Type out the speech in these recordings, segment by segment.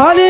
Hani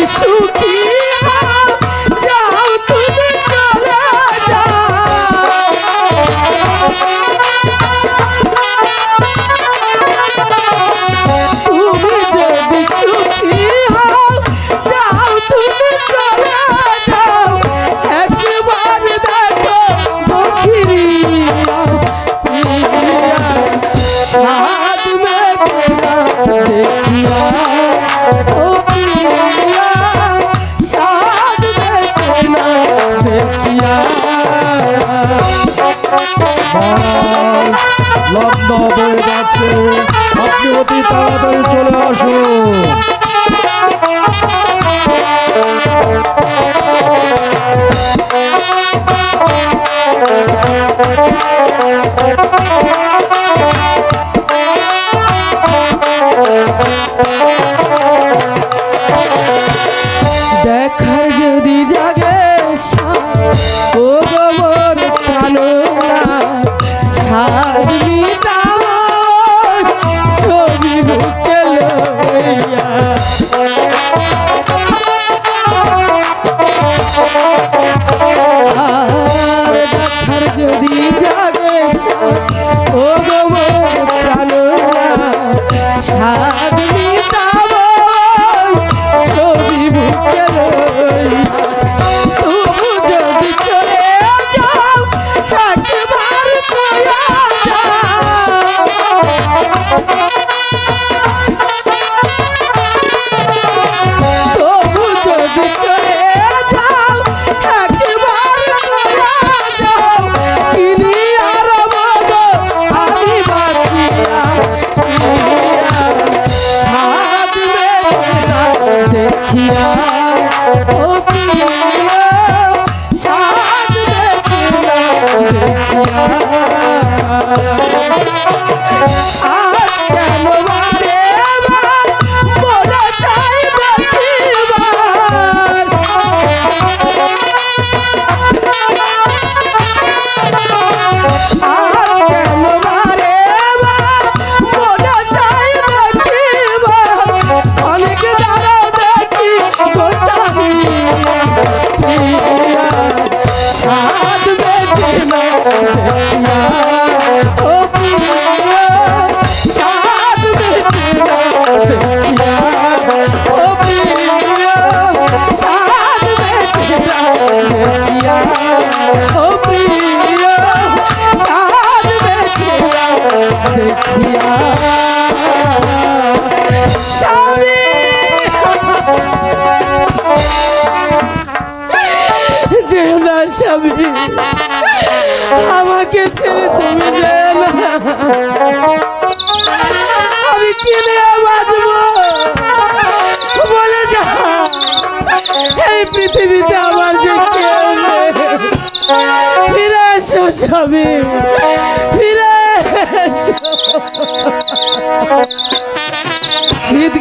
Isso suquinho পাইয়া লগ্ন হয়ে যাচ্ছে আপনি অতি তাড়াতাড়ি চলে আসুন আমাকে ছেড়ে তুমি যায় না আমি কিনে বাঁচব। বলে যা, এই পৃথিবীতে আমার যে কেউ ফিরে এসো স্বামী, ফিরে এসো। শীত